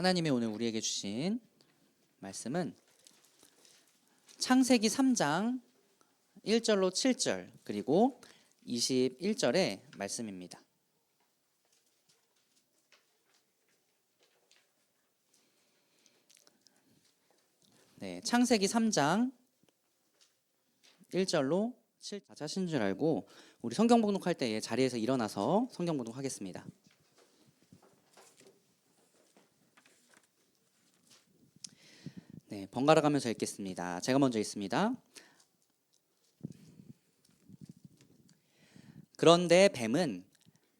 하나님이 오늘 우리에게 주신 말씀은 창세기 3장 1절로 7절 그리고 21절의 말씀입니다. 네, 창세기 3장 1절로 7 자신 줄 알고 우리 성경 봉독할 때 자리에서 일어나서 성경 봉독하겠습니다. 네, 번갈아 가면서 읽겠습니다. 제가 먼저 읽습니다. 그런데 뱀은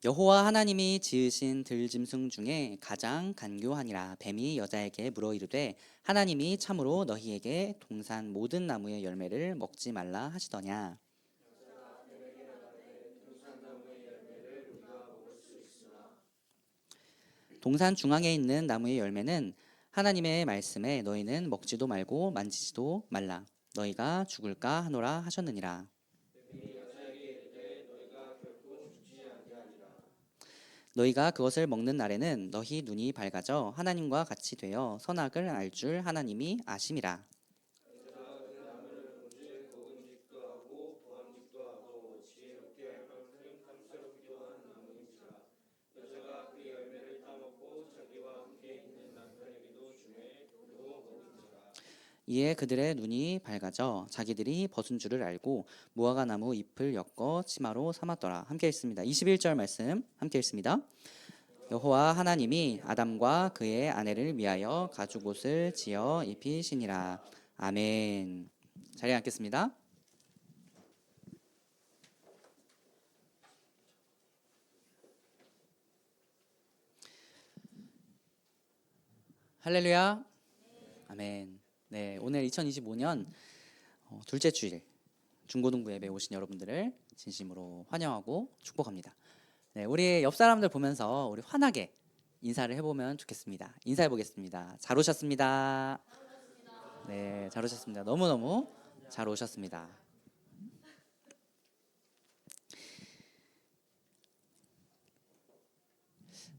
여호와 하나님이 지으신 들짐승 중에 가장 간교하니라 뱀이 여자에게 물어 이르되 하나님이 참으로 너희에게 동산 모든 나무의 열매를 먹지 말라 하시더냐 동산 중앙에 있는 나무의 열매는 하나님의 말씀에 너희는 먹지도 말고 만지지도 말라. 너희가 죽을까 하노라 하셨느니라. 너희가 그것을 먹는 날에는 너희 눈이 밝아져 하나님과 같이 되어 선악을 알 줄 하나님이 아심이라 이에 그들의 눈이 밝아져 자기들이 벗은 줄을 알고 무화과 나무 잎을 엮어 치마로 삼았더라. 함께 읽습니다. 21절 말씀 함께 읽습니다. 여호와 하나님이 아담과 그의 아내를 위하여 가죽 옷을 지어 입히시니라. 아멘. 자리에 앉겠습니다. 할렐루야. 아멘. 네, 오늘 2025년 어, 둘째 주일 중고등부 예배 오신 여러분들을 진심으로 환영하고 축복합니다. 네, 우리 옆 사람들 보면서 우리 환하게 인사를 해보면 좋겠습니다. 인사해 보겠습니다. 잘 오셨습니다. 네, 잘 오셨습니다. 너무 너무 잘 오셨습니다.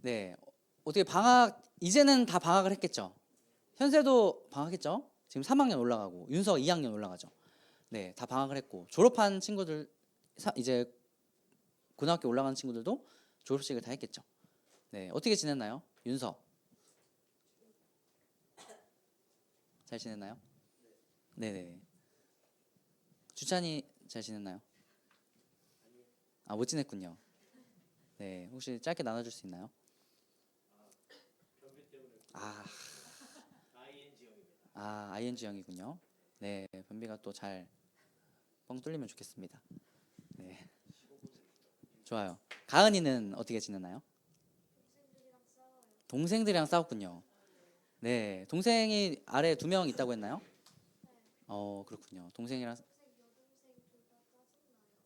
네, 어떻게 방학 이제는 다 방학을 했겠죠? 현세도 방학했죠? 지금 3학년 올라가고 윤서 2학년 올라가죠. 네, 다 방학을 했고 졸업한 친구들 사, 이제 고등학교 올라가는 친구들도 졸업식을 다 했겠죠. 네, 어떻게 지냈나요? 윤서 잘 지냈나요? 네, 네. 주찬이 잘 지냈나요? 아, 못 지냈군요. 네, 혹시 짧게 나눠줄 수 있나요? 아, 아, ING 형이군요. 네, 변비가 또 잘 뻥 뚫리면 좋겠습니다. 네, 좋아요. 가은이는 어떻게 지내나요? 동생들이랑 싸웠군요. 네, 동생이 아래 두 명 있다고 했나요? 어, 그렇군요. 동생이랑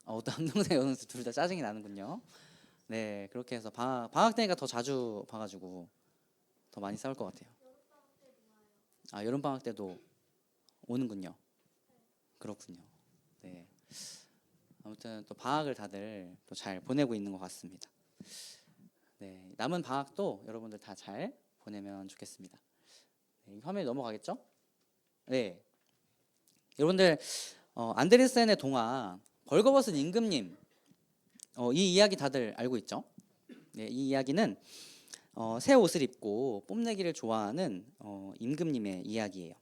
어, 남동생 여동생 둘 다 짜증이 나는군요. 네, 그렇게 해서 방학 방학 때니까 더 자주 봐가지고 더 많이 싸울 것 같아요. 아 여름 방학 때도 오는군요. 그렇군요. 네. 아무튼 또 방학을 다들 또 잘 보내고 있는 것 같습니다. 네. 남은 방학도 여러분들 다 잘 보내면 좋겠습니다. 네, 화면이 넘어가겠죠? 네. 여러분들 어, 안데르센의 동화 벌거벗은 임금님 어, 이 이야기 다들 알고 있죠? 네, 이 이야기는 어, 새 옷을 입고 뽐내기를 좋아하는 어, 임금님의 이야기예요.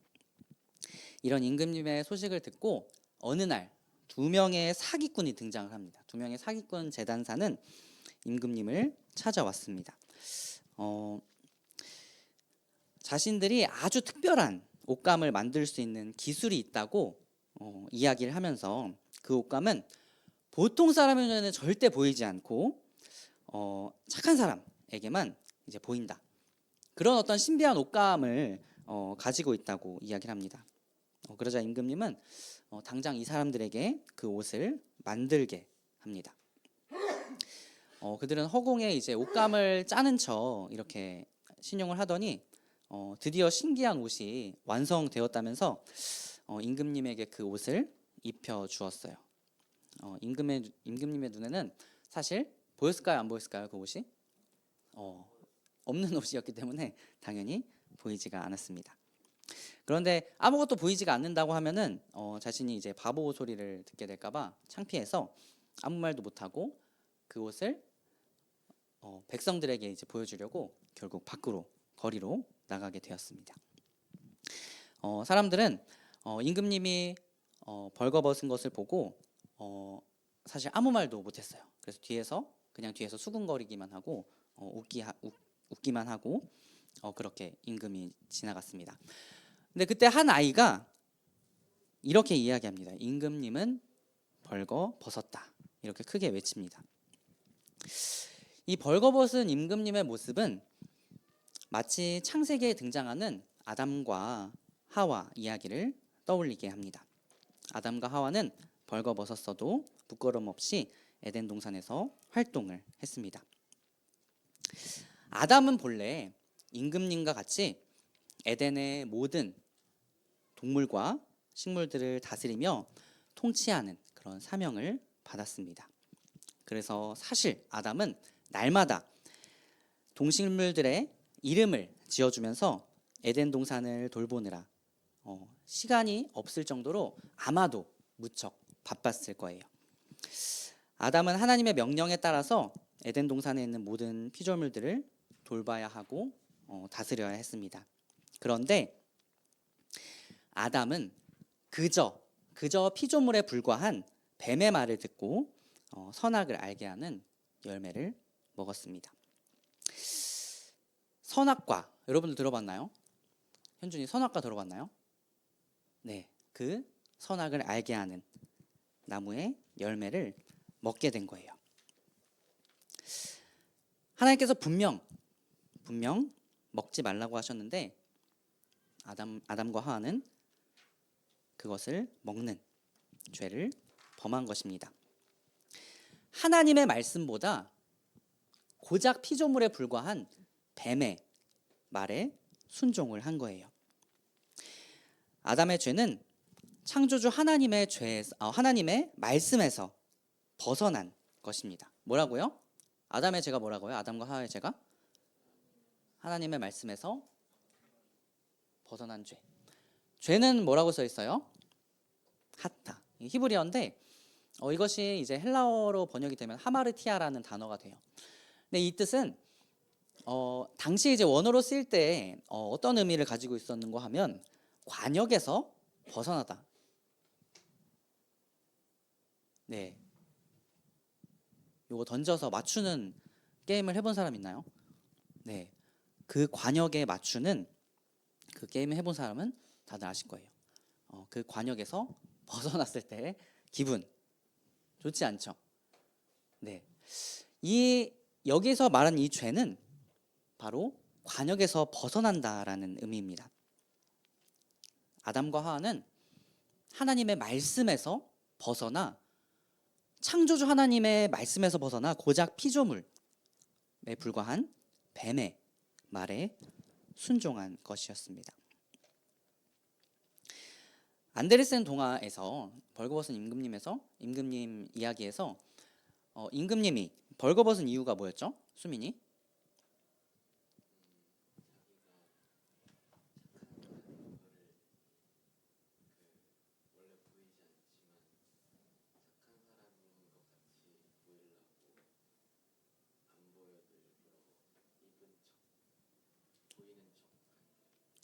이런 임금님의 소식을 듣고 어느 날 두 명의 사기꾼이 등장을 합니다. 두 명의 사기꾼 재단사는 임금님을 찾아왔습니다. 어, 자신들이 아주 특별한 옷감을 만들 수 있는 기술이 있다고 어, 이야기를 하면서 그 옷감은 보통 사람의 눈에는 절대 보이지 않고 어, 착한 사람에게만 이제 보인다. 그런 어떤 신비한 옷감을 어, 가지고 있다고 이야기를 합니다. 어, 그러자 임금님은 어, 당장 이 사람들에게 그 옷을 만들게 합니다. 어, 그들은 허공에 이제 옷감을 짜는 척 이렇게 신용을 하더니 어, 드디어 신기한 옷이 완성되었다면서 어, 임금님에게 그 옷을 입혀 주었어요. 어, 임금의 임금님의 눈에는 사실 보였을까요, 안 보였을까요, 그 옷이? 어, 없는 옷이었기 때문에 당연히 보이지가 않았습니다. 그런데 아무것도 보이지가 않는다고 하면은 어, 자신이 이제 바보 소리를 듣게 될까봐 창피해서 아무 말도 못하고 그곳을 어, 백성들에게 이제 보여주려고 결국 밖으로 거리로 나가게 되었습니다. 어, 사람들은 어, 임금님이 어, 벌거벗은 것을 보고 어, 사실 아무 말도 못했어요. 그래서 뒤에서 그냥 뒤에서 수군거리기만 하고 어, 웃기 하, 웃, 웃기만 하고 어, 그렇게 임금이 지나갔습니다. 근데 그때 한 아이가 이렇게 이야기합니다. 임금님은 벌거 벗었다. 이렇게 크게 외칩니다. 이 벌거벗은 임금님의 모습은 마치 창세기에 등장하는 아담과 하와 이야기를 떠올리게 합니다. 아담과 하와는 벌거벗었어도 부끄럼 없이 에덴 동산에서 활동을 했습니다. 아담은 본래 임금님과 같이 에덴의 모든 동물과 식물들을 다스리며 통치하는 그런 사명을 받았습니다. 그래서 사실 아담은 날마다 동식물들의 이름을 지어주면서 에덴 동산을 돌보느라 어, 시간이 없을 정도로 아마도 무척 바빴을 거예요. 아담은 하나님의 명령에 따라서 에덴 동산에 있는 모든 피조물들을 돌봐야 하고 어, 다스려야 했습니다. 그런데 아담은 그저 그저 피조물에 불과한 뱀의 말을 듣고 어, 선악을 알게 하는 열매를 먹었습니다. 선악과 여러분들 들어봤나요? 현준이 선악과 들어봤나요? 네, 그 선악을 알게 하는 나무의 열매를 먹게 된 거예요. 하나님께서 분명 분명 먹지 말라고 하셨는데 아담 아담과 하와는 그것을 먹는 죄를 범한 것입니다. 하나님의 말씀보다 고작 피조물에 불과한 뱀의 말에 순종을 한 거예요. 아담의 죄는 창조주 하나님의 죄 어, 하나님의 말씀에서 벗어난 것입니다. 뭐라고요? 아담의 죄가 뭐라고요? 아담과 하와의 죄가 하나님의 말씀에서 벗어난 죄. 죄는 뭐라고 써 있어요? 하타. 히브리어인데 어, 이것이 이제 헬라어로 번역이 되면 하마르티아라는 단어가 돼요. 근데 이 뜻은 어, 당시 이제 원어로 쓰일 때 어, 어떤 의미를 가지고 있었는가 하면 관역에서 벗어나다. 네. 요거 던져서 맞추는 게임을 해본 사람 있나요? 네. 그 관역에 맞추는 그 게임을 해본 사람은 다들 아실 거예요. 어, 그 관역에서 벗어났을 때 기분 좋지 않죠. 네. 이 여기서 말한 이 죄는 바로 관역에서 벗어난다라는 의미입니다. 아담과 하와는 하나님의 말씀에서 벗어나 창조주 하나님의 말씀에서 벗어나 고작 피조물에 불과한 뱀의 말에 순종한 것이었습니다. 안데르센 동화에서 벌거벗은 임금님에서 임금님 이야기에서 어, 임금님이 벌거벗은 이유가 뭐였죠? 수민이?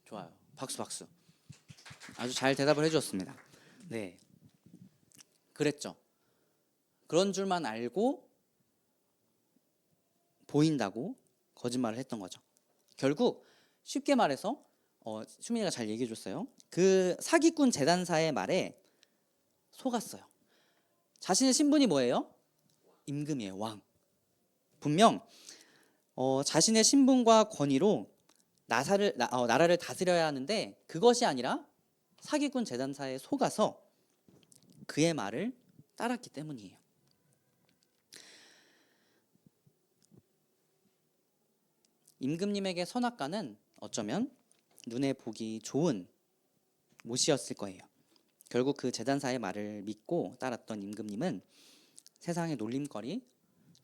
좋아요. 박수 박수. 아주 잘 대답을 해주었습니다. 네, 그랬죠. 그런 줄만 알고 보인다고 거짓말을 했던 거죠. 결국 쉽게 말해서 어, 수민이가 잘 얘기해줬어요. 그 사기꾼 재단사의 말에 속았어요. 자신의 신분이 뭐예요? 임금이에요. 왕. 분명 어, 자신의 신분과 권위로 나사를, 나, 어, 나라를 다스려야 하는데 그것이 아니라 사기꾼 재단사에 속아서 그의 말을 따랐기 때문이에요. 임금님에게 선악과는 어쩌면 눈에 보기 좋은 못이었을 거예요. 결국 그 재단사의 말을 믿고 따랐던 임금님은 세상의 놀림거리,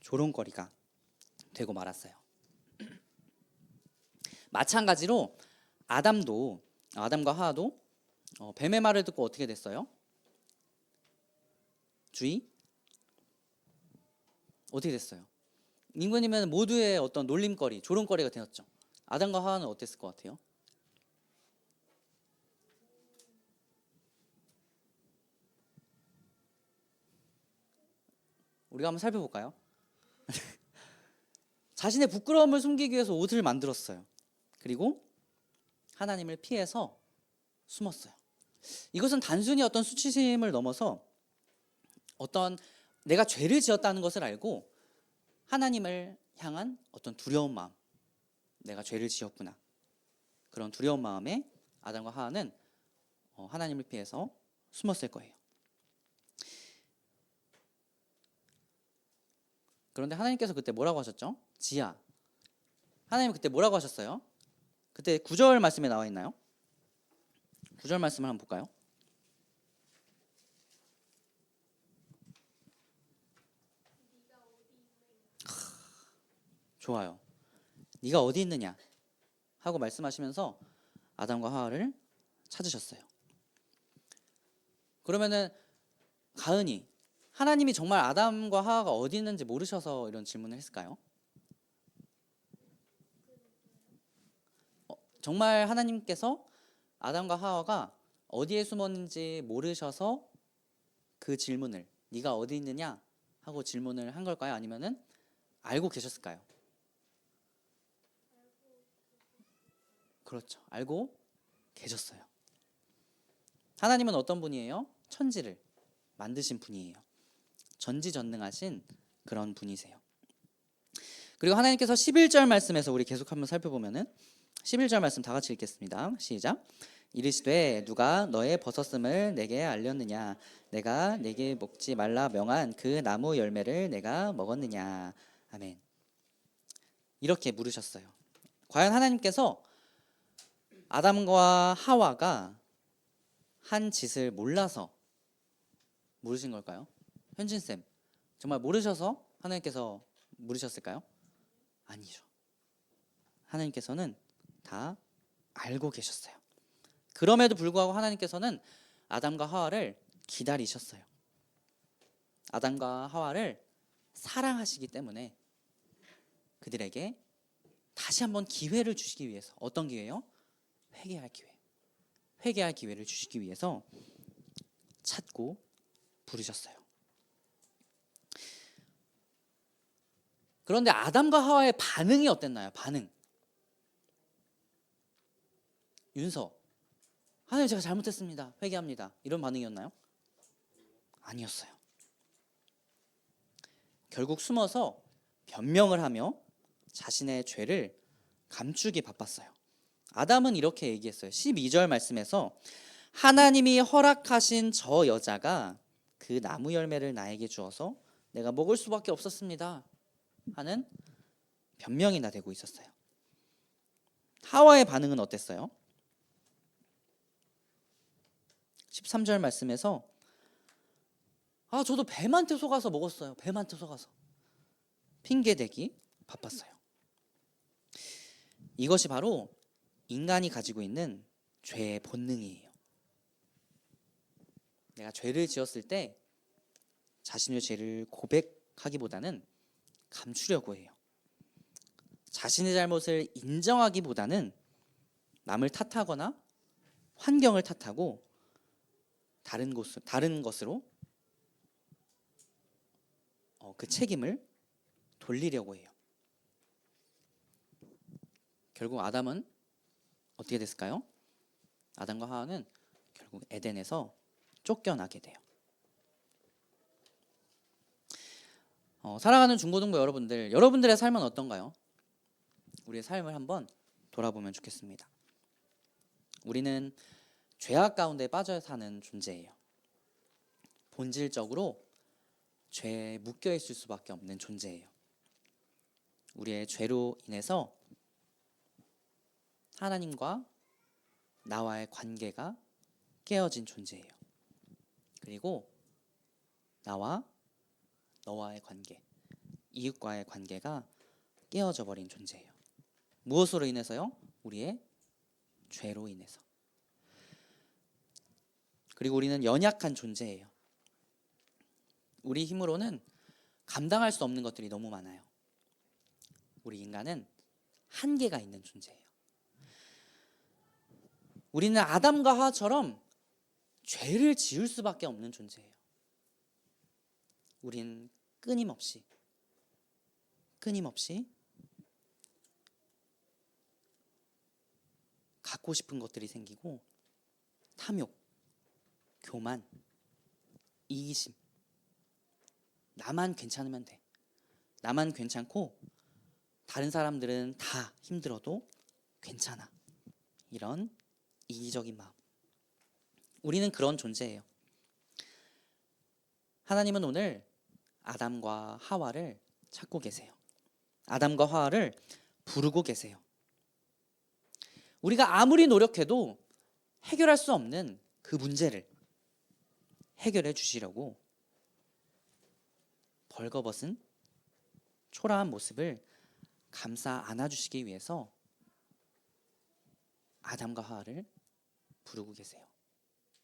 조롱거리가 되고 말았어요. 마찬가지로 아담도 아담과 하와도 어, 뱀의 말을 듣고 어떻게 됐어요? 주의 어떻게 됐어요? 인간이면 모두의 어떤 놀림거리, 조롱거리가 되었죠. 아담과 하와는 어땠을 것 같아요? 우리가 한번 살펴볼까요? 자신의 부끄러움을 숨기기 위해서 옷을 만들었어요. 그리고 하나님을 피해서 숨었어요. 이것은 단순히 어떤 수치심을 넘어서 어떤 내가 죄를 지었다는 것을 알고 하나님을 향한 어떤 두려운 마음, 내가 죄를 지었구나 그런 두려운 마음에 아담과 하와는 어, 하나님을 피해서 숨었을 거예요. 그런데 하나님께서 그때 뭐라고 하셨죠? 지야. 하나님 그때 뭐라고 하셨어요? 그때 구절 말씀에 나와 있나요? 구절 말씀을 한번 볼까요? 좋아요. 네가 어디 있느냐 하고 말씀하시면서 아담과 하와를 찾으셨어요. 그러면은 가은이 하나님이 정말 아담과 하와가 어디 있는지 모르셔서 이런 질문을 했을까요? 어, 정말 하나님께서 아담과 하와가 어디에 숨었는지 모르셔서 그 질문을 네가 어디 있느냐 하고 질문을 한 걸까요? 아니면은 알고 계셨을까요? 그렇죠. 알고 계셨어요. 하나님은 어떤 분이에요? 천지를 만드신 분이에요. 전지전능하신 그런 분이세요. 그리고 하나님께서 11절 말씀에서 우리 계속 한번 살펴보면은 11절 말씀 다 같이 읽겠습니다. 시작. 이르시되 누가 너의 벗었음을 내게 알렸느냐 내가 내게 먹지 말라 명한 그 나무 열매를 내가 먹었느냐 아멘. 이렇게 물으셨어요. 과연 하나님께서 아담과 하와가 한 짓을 몰라서 물으신 걸까요? 현진 쌤 정말 모르셔서 하나님께서 물으셨을까요? 아니죠. 하나님께서는 다 알고 계셨어요. 그럼에도 불구하고 하나님께서는 아담과 하와를 기다리셨어요. 아담과 하와를 사랑하시기 때문에 그들에게 다시 한번 기회를 주시기 위해서 어떤 기회요? 회개할 기회. 회개할 기회를 주시기 위해서 찾고 부르셨어요. 그런데 아담과 하와의 반응이 어땠나요? 반응. 윤서. 하나님 제가 잘못했습니다. 회개합니다. 이런 반응이었나요? 아니었어요. 결국 숨어서 변명을 하며 자신의 죄를 감추기 바빴어요. 아담은 이렇게 얘기했어요. 12절 말씀에서 하나님이 허락하신 저 여자가 그 나무 열매를 나에게 주어서 내가 먹을 수밖에 없었습니다. 하는 변명이나 되고 있었어요. 하와의 반응은 어땠어요? 13절 말씀에서 아, 저도 뱀한테 속아서 먹었어요. 뱀한테 속아서. 핑계대기 바빴어요. 이것이 바로 인간이 가지고 있는 죄의 본능이에요. 내가 죄를 지었을 때 자신의 죄를 고백하기보다는 감추려고 해요. 자신의 잘못을 인정하기보다는 남을 탓하거나 환경을 탓하고 다른 곳 다른 것으로 어, 그 책임을 돌리려고 해요. 결국 아담은 어떻게 됐을까요? 아담과 하와는 결국 에덴에서 쫓겨나게 돼요. 어, 살아가는 중고등부 여러분들, 여러분들의 삶은 어떤가요? 우리의 삶을 한번 돌아보면 좋겠습니다. 우리는 죄악 가운데 빠져 사는 존재예요. 본질적으로 죄에 묶여 있을 수밖에 없는 존재예요. 우리의 죄로 인해서 하나님과 나와의 관계가 깨어진 존재예요. 그리고 나와 너와의 관계, 이웃과의 관계가 깨어져 버린 존재예요. 무엇으로 인해서요? 우리의 죄로 인해서. 그리고 우리는 연약한 존재예요. 우리 힘으로는 감당할 수 없는 것들이 너무 많아요. 우리 인간은 한계가 있는 존재예요. 우리는 아담과 하와처럼 죄를 지을 수밖에 없는 존재예요. 우리는 끊임없이 끊임없이 갖고 싶은 것들이 생기고 탐욕, 교만, 이기심 나만 괜찮으면 돼. 나만 괜찮고 다른 사람들은 다 힘들어도 괜찮아. 이런 이기적인 마음. 우리는 그런 존재예요. 하나님은 오늘 아담과 하와를 찾고 계세요. 아담과 하와를 부르고 계세요. 우리가 아무리 노력해도 해결할 수 없는 그 문제를 해결해 주시려고 벌거벗은 초라한 모습을 감싸 안아주시기 위해서 아담과 하와를 부르고 계세요.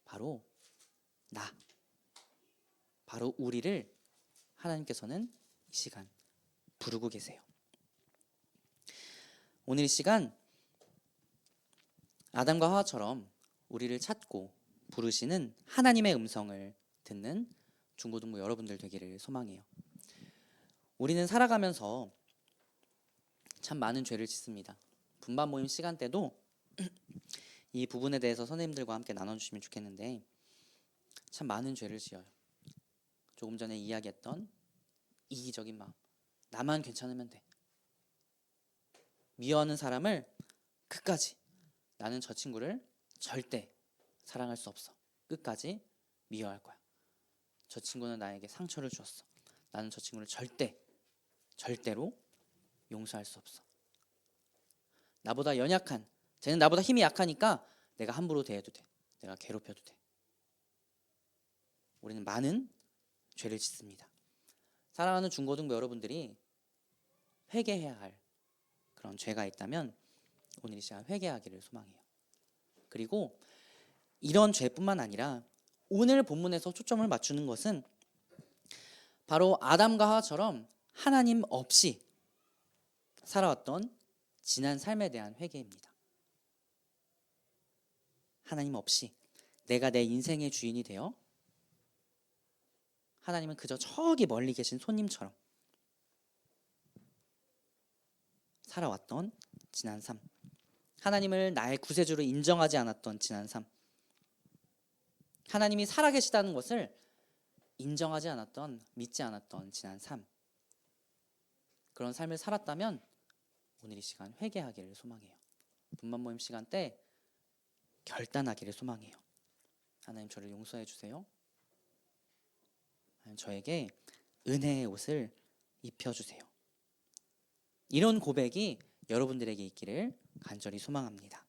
바로 나, 바로 우리를 하나님께서는 이 시간 부르고 계세요. 오늘 이 시간 아담과 하와처럼 우리를 찾고 부르시는 하나님의 음성을 듣는 중고등부 여러분들 되기를 소망해요. 우리는 살아가면서 참 많은 죄를 짓습니다. 분반 모임 시간 때도 이 부분에 대해서 선생님들과 함께 나눠주시면 좋겠는데 참 많은 죄를 지어요. 조금 전에 이야기했던 이기적인 마음, 나만 괜찮으면 돼. 미워하는 사람을 끝까지 나는 저 친구를 절대 사랑할 수 없어. 끝까지 미워할 거야. 저 친구는 나에게 상처를 주었어. 나는 저 친구를 절대 절대로 용서할 수 없어. 나보다 연약한 쟤는 나보다 힘이 약하니까 내가 함부로 대해도 돼. 내가 괴롭혀도 돼. 우리는 많은 죄를 짓습니다. 사랑하는 중고등부 여러분들이 회개해야 할 그런 죄가 있다면 오늘 이 시간 회개하기를 소망해요. 그리고 이런 죄뿐만 아니라 오늘 본문에서 초점을 맞추는 것은 바로 아담과 하와처럼 하나님 없이 살아왔던 지난 삶에 대한 회개입니다. 하나님 없이 내가 내 인생의 주인이 되어 하나님은 그저 저기 멀리 계신 손님처럼 살아왔던 지난 삶. 하나님을 나의 구세주로 인정하지 않았던 지난 삶. 하나님이 살아계시다는 것을 인정하지 않았던, 믿지 않았던 지난 삶. 그런 삶을 살았다면 오늘 이 시간 회개하기를 소망해요. 분만 모임 시간 때 결단하기를 소망해요. 하나님 저를 용서해 주세요. 하나님 저에게 은혜의 옷을 입혀 주세요. 이런 고백이 여러분들에게 있기를 간절히 소망합니다.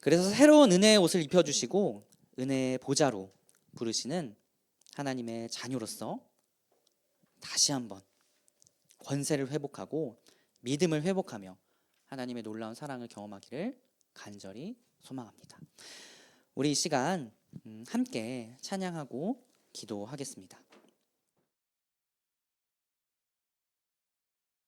그래서 새로운 은혜의 옷을 입혀 주시고 은혜의 보좌로 부르시는 하나님의 자녀로서 다시 한번 권세를 회복하고 믿음을 회복하며 하나님의 놀라운 사랑을 경험하기를 간절히 소망합니다. 우리 이 시간 음, 함께 찬양하고 기도하겠습니다.